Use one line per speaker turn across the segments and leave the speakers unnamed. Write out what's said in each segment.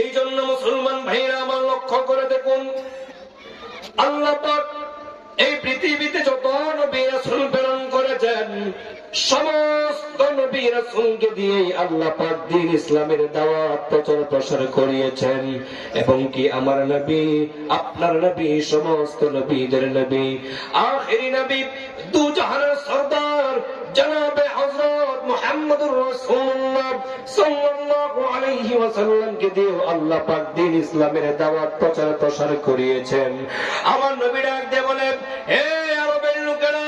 এই জন্য মুসলমান ভাইরা আমার লক্ষ্য করে দেখুন, আল্লাহ এই পৃথিবীতে যত নবী রাসূল প্রেরণ করেছেন, সমস্ত নবী রাসূলকে দিয়ে আল্লাহ পাক দিন ইসলামের দাওয়াত, প্রচার প্রসার করিয়েছেন। এবং কি আমার নবী, আপনার নবী, সমস্ত নবীদের নবী, আখেরি নবী দু জাহানের সর্দার জনাবে হযরত মুহাম্মদুর সাল্লাল্লাহু আলাইহি ওয়াসাল্লামকে দিয়ে আল্লাহ পাক দিন ইসলামের দাওয়াত প্রচার প্রসার করিয়েছেন। আমার নবী ডাক দিয়ে বলেন হে আরবের লোকেরা,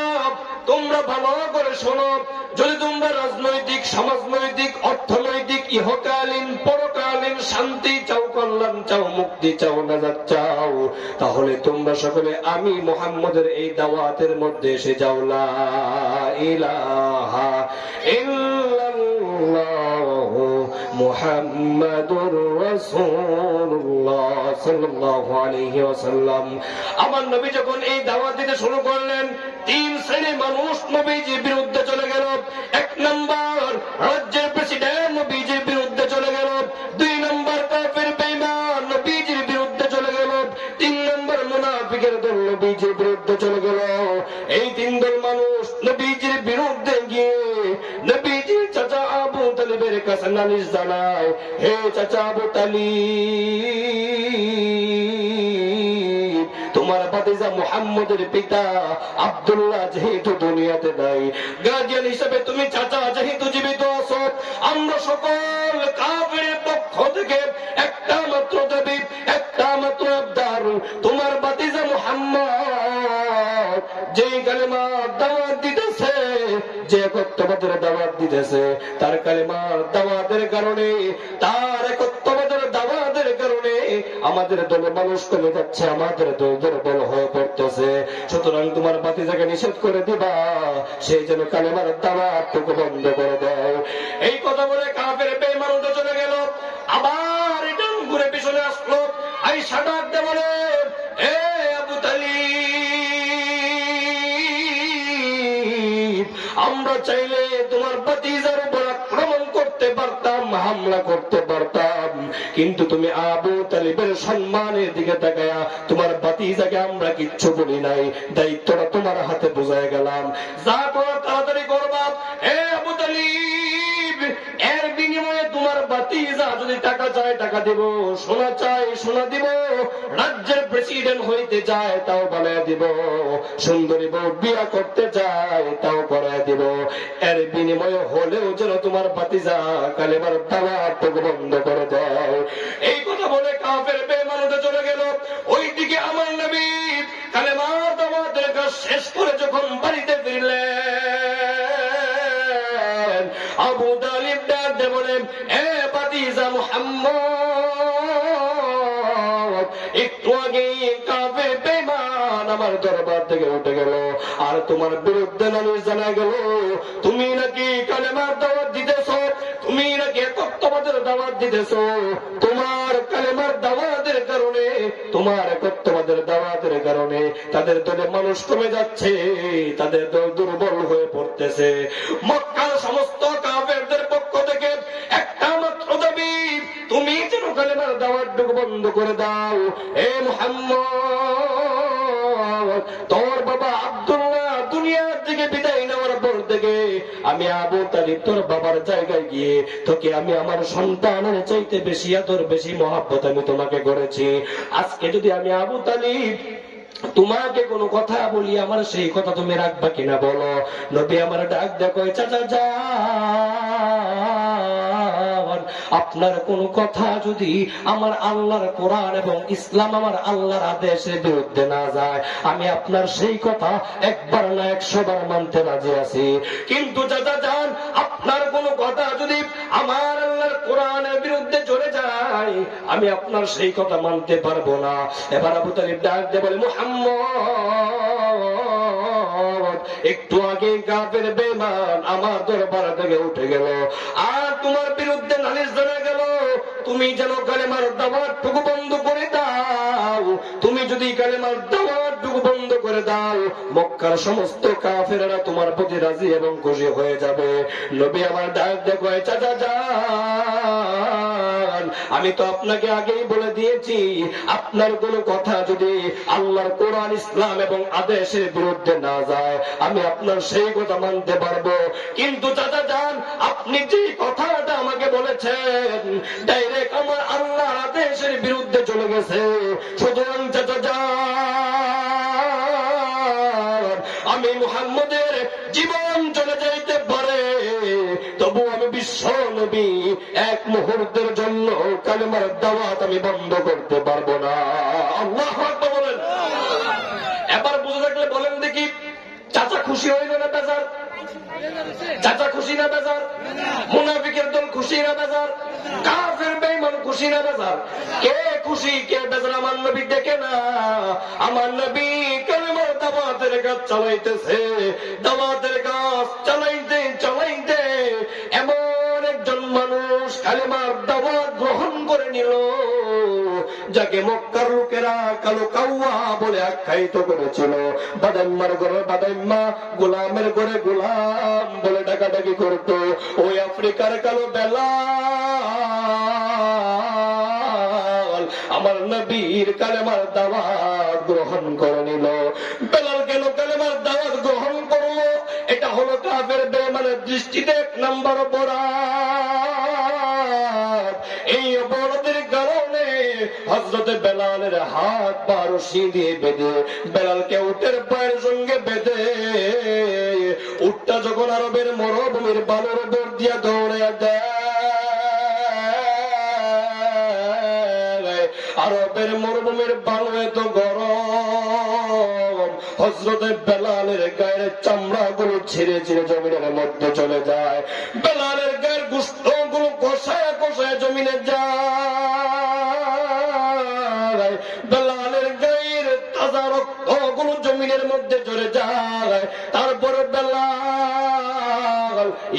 তোমরা ভালো করে শোনো। যদি তোমরা রাজনৈতিক, সমাজনৈতিক, অর্থনৈতিক, ইহকালীন, পরকালীন শান্তি চাও, কল্যাণ চাও, মুক্তি চাও, নাজাত চাও, তাহলে তোমরা সকলে আমি মোহাম্মদের এই দাওয়াতের মধ্যে এসে যাও। লা ইলাহা ইল্লাল্লাহ। মুহাম্মাদুর রাসূলুল্লাহ সাল্লাল্লাহু আলাইহি ওয়াসাল্লাম। আমার নবী যখন এই দাওয়াত দিতে শুরু করলেন, তিন শ্রেণির মানুষ নবীজির বিরুদ্ধে চলে গেল। এক নম্বর রাজ্যের প্রেসিডেন্ট নবীজির বিরুদ্ধে চলে গেল। দুই নম্বর কাফের বেঈমান নবীজির বিরুদ্ধে চলে গেল। তিন নম্বর মুনাফিকের দল নবীজির বিরুদ্ধে চলে গেল। তালিবের কাছে নালিশ জানায় হে চাচা আবু তালিব তোমার বাতিজা মুহাম্মদের পিতা আব্দুল্লাহ যেহেতু দুনিয়াতে নাই গার্জিয়ান হিসেবে তুমি চাচা যেহেতু জীবিত আছো, আমরা সকল কাফের পক্ষ থেকে একটা মাত্র দাবি একটা মাত্র আবদার তোমার বাতিজা মুহাম্মদ যে কালেমা যে একত্ববাদের দাওয়াত দিতেছে? তার কালেমার দাওয়াতের কারণে, তার একত্ববাদের দাওয়াতের কারণে আমাদের দলে মানুষ কমে যাচ্ছে, আমাদের দল দুর্বল হয়ে পড়তেছে। সুতরাং তোমার বাতি বাতিজাকে নিষেধ করে দিবা সেই জন্য কালেমার দাওয়াতটুকু বন্ধ করে দাও এই কথা বলে কাফের বেঈমান উঠে চলে গেল। আবার রিটার্ন ঘুরে পিছনে আসলো। আইসা ডাক দে বলে, এ আবু তালিব, আমরা চাইলে তোমার বাতিজার উপর আক্রমণ করতে পারতাম, হামলা করতে পারতাম। কিন্তু তুমি আবু তালিবের সম্মানের দিকে তাকায়া তোমার বাতিজাকে আমরা কিচ্ছু বলি নাই, দায়িত্বটা তোমার হাতে বোঝায় গেলাম। যা তোমার তাড়াতাড়ি করবা এ আবু তালিব, এর বিনিময়ে তোমার বাতিজা যদি টাকা চায়, টাকা দিব। সোনা চায় সোনা দিব। রাজ্যের প্রেসিডেন্ট হইতে চায়, তাও বানায় দিব। সুন্দরী বউ বিয়া করতে চায়, তাও বিনিময়ে হলেও যেন তোমার বাতিজা কালেবার দাওয়াতটুকু বন্ধ করে দাও। এই কথা বলে কাফের বেমানতে চলে গেল। ওই দিকে আমার নবী কালেমার দাওয়াতের কাজ শেষ করে যখন বাড়িতে ফিরলেন থেকে উঠে গেল। আর তোমার বিরুদ্ধে নালিশ জানা গেল, তুমি নাকি কালেমার দাওয়াত দিতেছ? তুমি নাকি একত্ববাদের দাওয়াত দিতেছ? তোমার কালেমার দাওয়াতের কারণে, তোমার একত্ববাদের দাওয়াতের কারণে তাদের দলে মানুষ কমে যাচ্ছে, তাদের দল দুর্বল হয়ে পড়তেছে। মক্কার সমস্ত কাফেরদের পক্ষ থেকে একটা মাত্র দাবি, তুমি যেন কালেমার দাওয়াতটুকু বন্ধ করে দাও। এ মোহাম্মদ তোর বাবা আব্দুল্লাহ দুনিয়ার থেকে বিদায় নেওয়ার পর থেকে আমি আবু তালিব, তোর বাবার জায়গায় গিয়ে তোকে আমি আমার সন্তানের চাইতে বেশি আদর, বেশি মহাব্বত আমি তোমাকে করেছি। আজকে যদি আমি আবু তালিব তোমাকে কোনো কথা বলি, আমার সেই কথা তুমি রাখবা কিনা বলো? নবী আমার ডাক দেখো, চাচা, যা। আপনার কোন কথা যদি আমার আল্লাহর কোরআন এবং ইসলাম আমার আল্লাহর আদেশের বিরুদ্ধে না যায়, আমি আপনার সেই কথা একবার না একশো বার মানতে রাজি আছি। কিন্তু চাচা যান, আপনার কোন কথা যদি আমার আল্লাহর কোরআনের বিরুদ্ধে চলে যায়, আমি আপনার সেই কথা মানতে পারব না। এবার আবু তালিব ডাক দিয়ে বলে একটু আগে কাফের বেমান আমার দরবার থেকে উঠে গেল। আর তোমার বিরুদ্ধে নালিশ জানা গেল, তুমি যেন কালেমার টুকু বন্ধ করে দাও। তুমি যদি কালেমার টুকু বন্ধ করে দাও, মক্কার সমস্ত কাফেরা তোমার প্রতি রাজি এবং খুশি হয়ে যাবে। নবী আমার ডাক দেখো চাচা যান আমি তো আপনাকে আগেই বলে দিয়েছি, আপনার কোন কথা যদি আল্লাহর কোরআন, ইসলাম এবং আদেশের বিরুদ্ধে না যায়, আমি আপনার সেই কথা মানতে পারব। কিন্তু চাচা যান, আপনি যে কথাটা আমাকে বলেছেন ডাইরেক্ট আমার আল্লাহ আদেশের বিরুদ্ধে চলে গেছে। সুতরাং চাচা যান। আমি নবী এক মুহূর্তের জন্য কালেমার দাওয়াত আমি বন্ধ করতে পারব না। আল্লাহ বলেন। এবার বুঝে থাকলে বলেন দেখি, চাচা খুশি হইল না বেজার? চাচা খুশি না বেজার? মুনাফিকের দল খুশি না বেজার? কাফের বেঈমান খুশি না বেজার? কে খুশি, কে বেজার? আমার নবী দেখে না। আমার নবী কালেমার দাওয়াতের কাজ চালাইতেছে। দাওয়াতের কাজ চালাইতে চালাইতে এমন মানুষ কালেমার দাওয়াত গ্রহণ করে নিল। যাকে মক্কার লোকেরা কালো কাউয়া বলে আখ্যায়িত করেছিল। বাদাম্মার ঘরে বাদাম্মা, গোলামের ঘরে গোলাম বলে ডাকাডাকি করত। ওই আফ্রিকার কালো বেলা আমার নবীর কালেমার দাওয়াত গ্রহণ করে নিল। বেলাল কেন কালেমার কাফের বেমানের দৃষ্টিতে এক নম্বর অপরাধ। এই অপরাধের কারণে হজরতে বেলালের হাত পা রশি দিয়ে বেঁধে, বেলালকে উটের পায়ের সঙ্গে বেঁধে, উটটা যখন আরবের মরুভূমির বালুর উপর দিয়া দৌড়ে দেয়, আরবের মরুভূমির বালু এত গরম। হজরতে বেলালের গায়ের চামড়া গুলো ছিঁড়ে ছিঁড়ে জমিনের মধ্যে চলে যায়। বেলালের গায়ের গুস্তগুলো কষায় কষায় জমিনে যায়।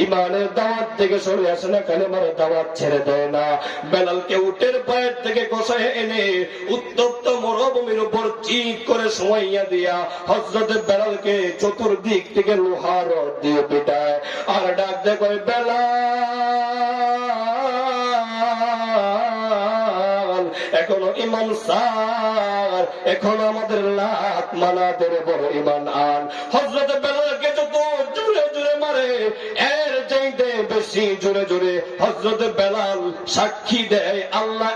ইমানের দাওয়াত থেকে সরে আসে না, কালেমার দাওয়াত ছেড়ে দেয় না। বেলালকে উটের পায়ের থেকে কষায় এনে উত্তপ্ত মরুভূমির উপর চিক করে সময়য়া দিয়া হজরত বেলালকে চতুর্দিক থেকে লোহার দিয়ে পিটায়। আর ডাক দেখো বেলাল, এখনও ইমান সার এখনও আমাদের লাখ মানাদের বড় ইমান আন। হজরত বেলালকে যত মারে এর চাইতে বেশি জোরে জোরে হজরত বেলাল সাক্ষী দেয়, আল্লাহ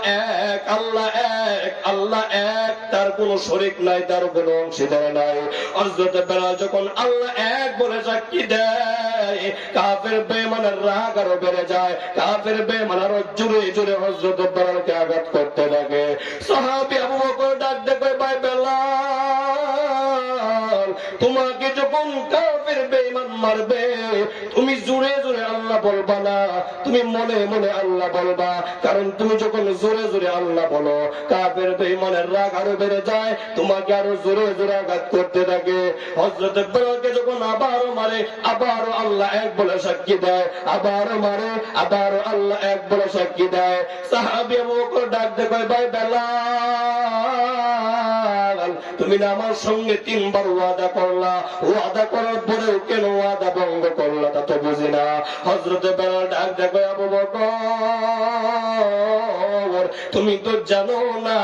এক আল্লাহ এক আল্লাহ এক, তার কোন শরিক নাই, তার কোন অংশীদার নাই। হজরত বেলাল যখন আল্লাহ এক বলে সাক্ষী দেয়, কাফের বেমানের রাগ আরও বেড়ে যায়, কাফের বেমান আরও জোরে জোরে হজরত বেলালকে আঘাত করতে থাকে। সাহাবি আবু বকর ডাক মারবে। তুমি জোরে জোরে আল্লাহ বলবা না, তুমি মনে মনে আল্লাহ বলবা। কারণ তুমি যখন জোরে জোরে আল্লাহ বলো, কাফের বেমানের রাগ আরও বেড়ে যায়, তোমাকে আরও জোরে জোরে আঘাত করতে থাকে। হজরত বেলালকে যখন আবারও মারে, আবারও আল্লাহ এক বলে সাক্ষী দেয়, আবারও মারে, আবারও আল্লাহ এক বলে সাক্ষী দেয়। সাহাবি ডাক দেখো ভাই বেলাল তুমি না আমার সঙ্গে তিনবার ওয়াদা করলা। ওয়াদা করার পরেও কেন ওয়াদা ভঙ্গ করলা তা তো বুঝি না। হজরতে বেলাল ডাক দেখো আবু বকর, তুমি তো জানো না,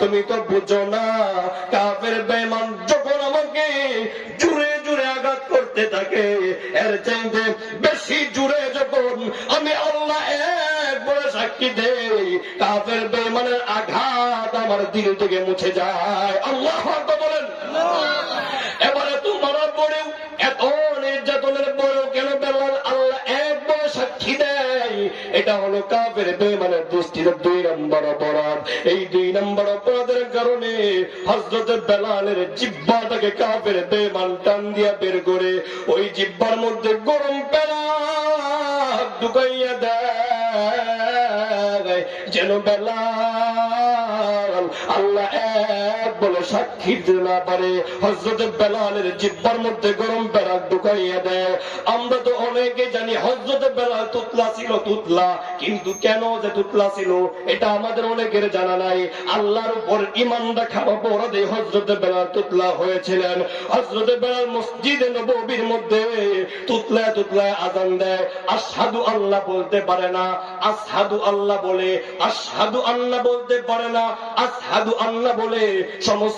তুমি তো বুঝো না। কাফের বেমান যখন আমাকে জুড়ে জুড়ে আঘাত করতে থাকে, এর চাইতে বেশি জুড়ে যখন আমি আল্লাহ বলে সাক্ষী দেই, কাফের বেমানের আঘাত আমার দিল থেকে মুছে যায়। আল্লাহ বলেন। এবারে তোমার পরেও এত নির্যাতনের পরেও কেন বেলাল আল্লাহ এক বলে সাক্ষী দেয়? এটা হলো কাফের বেমানের দৃষ্টিতে দুই নম্বর অপরাধ। এই দুই নম্বর অপরাধের কারণে হজরত বেলালের জিব্বাটাকে কাফের বেমান টান দিয়া বের করে ওই জিব্বার মধ্যে গরম পেলা ঢুকাইয়া দেয়। সাক্ষী দিতে না পারে। হজরত বেলালের জিব্বার মধ্যে গরম পেরাক ঢুকাইয়া দেয়। আমরা তো অনেকে জানি হজরত বেলাল তুতলা ছিল, তুতলা। কিন্তু কেন যে তুতলা ছিল, এটা আমাদের অনেকের জানা নাই। আল্লাহর উপর ইমান রাখার অপরাধে হজরত বেলাল তুতলা হয়েছিলেন। হজরত বেলাল মসজিদে নবীর মধ্যে তুতলায় তুতলায় আজান দেয়। আসাদু আল্লাহ বলতে পারে না। আসাদু আল্লাহ বলে আসাদু আল্লাহ বলতে পারে না। আসহাদু আল্লাহ বলে, সমস্ত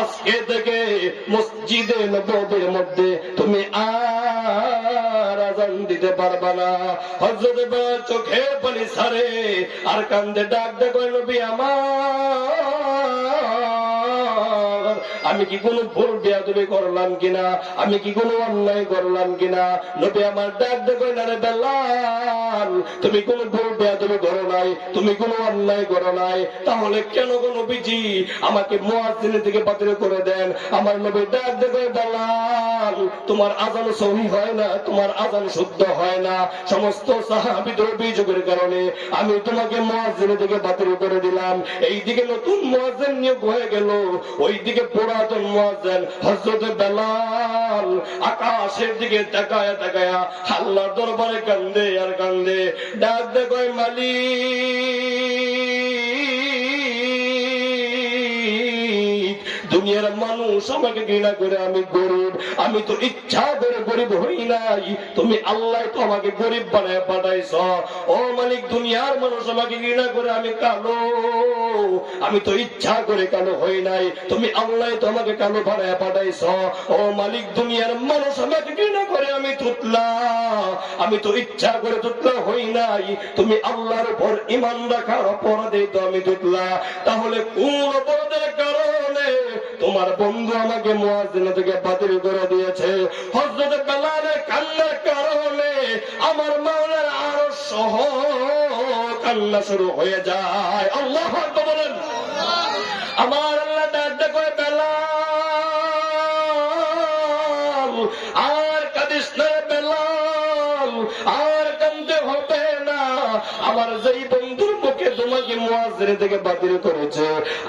আজকে থেকে মসজিদে নবীর মধ্যে তুমি আর আজান দিতে পারবা না। হজরত চোখে পানি সারে আর কান্দে ডাক দেখো নবী আমার আমি কি কোনো ভুল বেয়াদবি করলাম কিনা? আমি কি কোনো অন্যায় করলাম কিনা? নবী আমার ডাক দেখো না রে বেলাল, তুমি কোনো ভুল বেয়াদবি করো নাই, তুমি কোনো অন্যায় করো নাই। তাহলে কেন কোন নবীজি? আমাকে মুয়াজ্জিন থেকে বাতিল করে দেন। আমার নবী ডাক দেখো বেলাল, তোমার আজান সহি হয় না, তোমার আজান শুদ্ধ হয় না। সমস্ত সাহাবিদের অভিযোগের কারণে আমি তোমাকে মুয়াজ্জিন থেকে বাতিল করে দিলাম। এই দিকে নতুন মুয়াজ্জিন নিয়োগ হয়ে গেল। ওই দিকে আকাশের দিকে তাকায়া তাকায়া আল্লাহর দরবারে কান্দে আর কান্দে। ডাক দেখো মালিক। দুনিয়ার মানুষ আমাকে ঘৃণা করে, আমি গরিব, আমি তো ইচ্ছা করে গরিব হই নাই। তুমি আল্লাহ তো আমাকে গরিব বানায় পাঠাইছ। ও মালিক, দুনিয়ার মানুষ আমাকে ঘৃণা করে, আমি কালো। আমি তো ইচ্ছা করে কালো হই নাই। তুমি আল্লাহ তো আমাকে কালো বানায় পাঠাইছ। ও মালিক, দুনিয়ার মানুষ আমাকে ঘৃণা করে, আমি তুতলা আমি তো ইচ্ছা করে তুতলা হই নাই। তুমি আল্লাহর উপর ইমান রাখার অপরাধে তো আমি তুতলা তাহলে কোন অপরাধের কারণে? তোমার বন্ধু আমাকে মুয়াজ্জিন থেকে বাতিল করে দিয়েছে। হযরত বেলালের কান্নার কারণে আমার মাওলার আরও সহ কান্না শুরু হয়ে যায়। আল্লাহ বলেন। আমার আল্লাহ ডাক ডাক বেলাল, আর কাদিস বেলাল, আর কান্দে হবে না। আমার যেই তোমাকে মুয়াজ্জিনে থেকে বাতিল করেছে।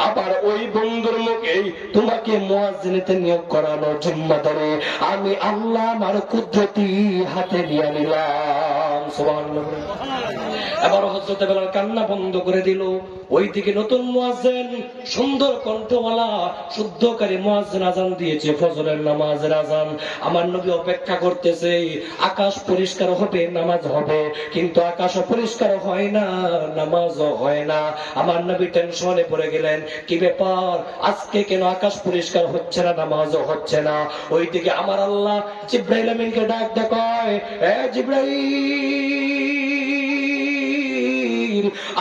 আবার ওই বন্ধুর মুখেই তোমাকে মুয়াজ্জিনেতে নিয়োগ করানো জিম্মাদারে। আমি আল্লাহ আমার কুদরতি হাতে দিয়ে নিলাম। এবার হজরত বেলাল কান্না বন্ধ করে দিল। ওই দিকে নতুন মুয়াজ্জিন, সুন্দর কণ্ঠওয়ালা, শুদ্ধকারী মুয়াজ্জিন আজান দিয়েছে, ফজরের নামাজের আজান আমার নবী অপেক্ষা করতেছে, আকাশ পরিষ্কার হবে, নামাজ হবে। কিন্তু আকাশ পরিষ্কার হয় না, নামাজও হয় না। আমার নবী টেনশনে পড়ে গেলেন, কি ব্যাপার? আজকে কেন আকাশ পরিষ্কার হচ্ছে না, নামাজও হচ্ছে না? ওইদিকে আমার আল্লাহ জিব্রাইল আমিনকে ডাক দেখায়, এ জিব্রাইল!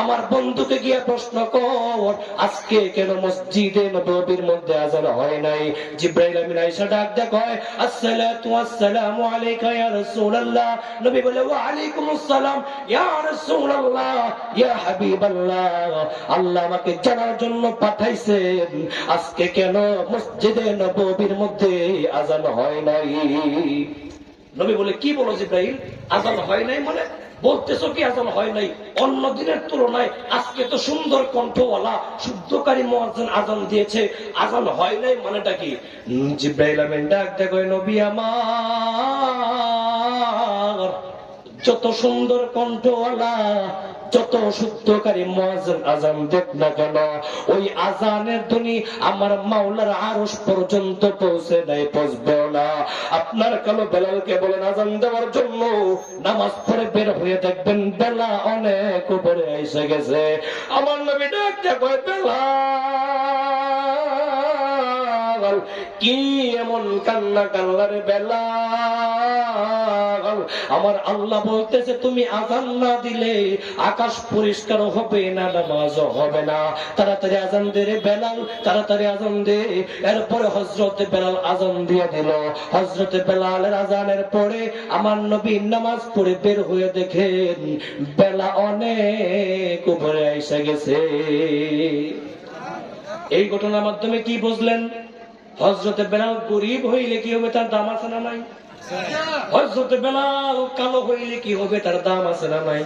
আমার বন্ধুকে গিয়ে প্রশ্ন কর, আজকে কেন মসজিদে নবীর মধ্যে আজান হয় নাই? জিব্রাইল আমিন আয়েশা ডাক দেখায় আসসালাতু আসসালামু আলাইকা ইয়া রাসূলুল্লাহ। নবী বলে, ওয়া আলাইকুমুস সালাম ইয়া রাসূলুল্লাহ। ইয়া হাবিবাল্লাহ। আল্লাহ আমাকে জানার জন্য পাঠাইছেন, আজকে কেন মসজিদে নববীর মধ্যে আজান হয় নাই? নবী বলে, কি বলো জিব্রাইল? আজান হয় নাই মানে? বলতেছো কি আজান হয় নাই? অন্য দিনের তুলনায় আজকে তো সুন্দর কণ্ঠওয়ালা, শুদ্ধকারী মহাজন আজান দিয়েছে। আজান হয় নাই মানেটা কি? জিব্রাইল ডাক দেখো নবী আমার, যত সুন্দর কণ্ঠওয়ালা যত শুদ্ধকারী মহাজন আজান দেখ না কেন, ওই আজানের ধ্বনি আমার মাওলার আরস পর্যন্ত পৌঁছে নাই পৌঁছবেও না। আপনার কালো বেলালকে বলেন, আজান দেওয়ার জন্য নামাজ পড়ে বের হয়ে দেখবেন বেলা অনেক উপরে এসে গেছে। আমার নবী ডাক বেলা। কি এমন কান্না কান্নার বেলা? আমার আল্লাহ বলতেছে, তুমি আজান না দিলে আকাশ পরিষ্কার হবে না, নামাজ হবে না। তাড়াতাড়ি আজান দে রে বেলাল, তাড়াতাড়ি আজান দে। এরপরে হজরত বেলাল আজান দিয়ে দিল। হজরত বেলালের আজানের পরে আমার নবী নামাজ পড়ে বের হয়ে দেখেন, বেলা অনেক উপরে এসে গেছে। এই ঘটনার মাধ্যমে কি বুঝলেন? হজরতে বেলাল গরিব হইলে কি হবে তার দাম আছে না নাই? হজরতে বেলাল কালো হইলে কি হবে তার দাম আছে না নাই?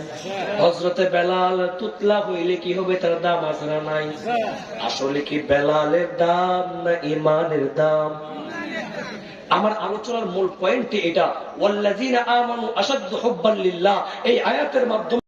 হজরতে বেলাল তুতলা হইলে কি হবে তার দাম আছে না নাই? আসলে কি বেলালের দাম না ইমানের দাম? আমার আলোচনার মূল পয়েন্ট এটা, ওয়াল্লাযীনা আমানু আশাদ্দু হুব্বান লিল্লাহ। এই আয়াতের মাধ্যমে